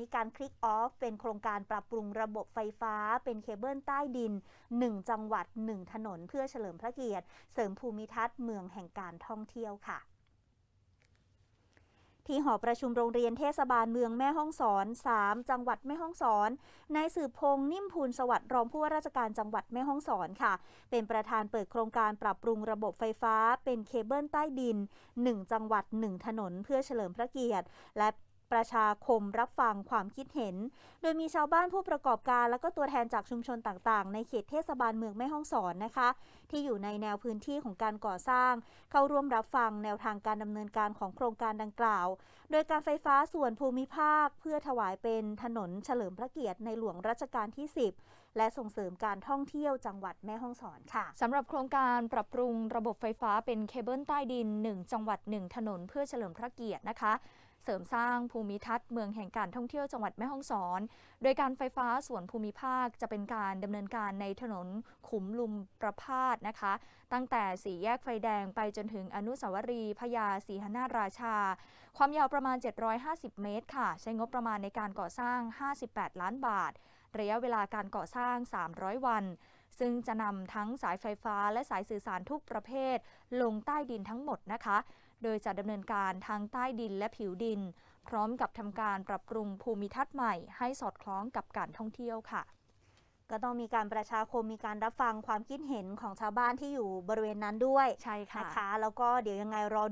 มีการคลิกออฟเป็นโครงการปรับปรุงระบบไฟฟ้า เป็นเคเบิลใต้ดิน 1 จังหวัด 1 ถนน เพื่อเฉลิมพระเกียรติ เสริมภูมิทัศน์เมืองแห่งการท่องเที่ยวค่ะที่หอประชุมโรงเรียนเทศบาลเมืองแม่ฮ่องสอน 3 จังหวัดแม่ฮ่องสอน นายสืบพงษ์นิ่มพูนสวัสดิ์รองผู้ว่าราชการจังหวัดแม่ฮ่องสอนค่ะ เป็นประธานเปิดโครงการปรับปรุงระบบไฟฟ้า เป็นเคเบิลใต้ดิน 1 จังหวัด 1 ถนน เพื่อเฉลิมพระเกียรติ และ ประชาคมรับฟังความคิดเห็น โดยมีชาวบ้านผู้ประกอบการ และก็ตัวแทนจากชุมชนต่างๆ ในเขตเทศบาลเมืองแม่ฮ่องสอนนะคะ ที่อยู่ในแนวพื้นที่ของการก่อสร้าง เข้าร่วมรับฟังแนวทางการดำเนินการของโครงการดังกล่าว โดยการไฟฟ้าส่วนภูมิภาค เพื่อถวายเป็นถนนเฉลิมพระเกียรติในหลวงรัชกาลที่ 10 และส่งเสริมการท่องเที่ยวจังหวัดแม่ฮ่องสอนค่ะสำหรับโครงการปรับปรุงระบบไฟฟ้าเป็นเคเบิลใต้ดิน 1 จังหวัด 1 ถนนเพื่อเฉลิมพระเกียรตินะคะเสริมสร้างภูมิทัศน์เมืองแห่งการท่องเที่ยวจังหวัดแม่ฮ่องสอน โดยการไฟฟ้าส่วนภูมิภาคจะเป็นการดำเนินการในถนนขุมลุมประพาสนะคะ ตั้งแต่สี่แยกไฟแดงไปจนถึงอนุสาวรีย์พญาศรีหนาราชา ความยาวประมาณ 750 เมตรค่ะ ใช้งบประมาณในการก่อสร้าง 58 ล้านบาทระยะเวลาการก่อสร้าง 300 วัน ซึ่งจะนำทั้งสายไฟฟ้าและสายสื่อสารทุกประเภท ลงใต้ดินทั้งหมดนะคะ โดยจะดำเนินการทางใต้ดินและผิวดิน พร้อมกับทำการปรับปรุงภูมิทัศน์ใหม่ ให้สอดคล้องกับการท่องเที่ยวค่ะก็ต้องมีการประชาคมมีการรับฟังความคิดเห็นของชาวบ้านที่อยู่บริเวณนั้นด้วยใช่ค่ะนะคะแล้วก็เดี๋ยวยังไงรอ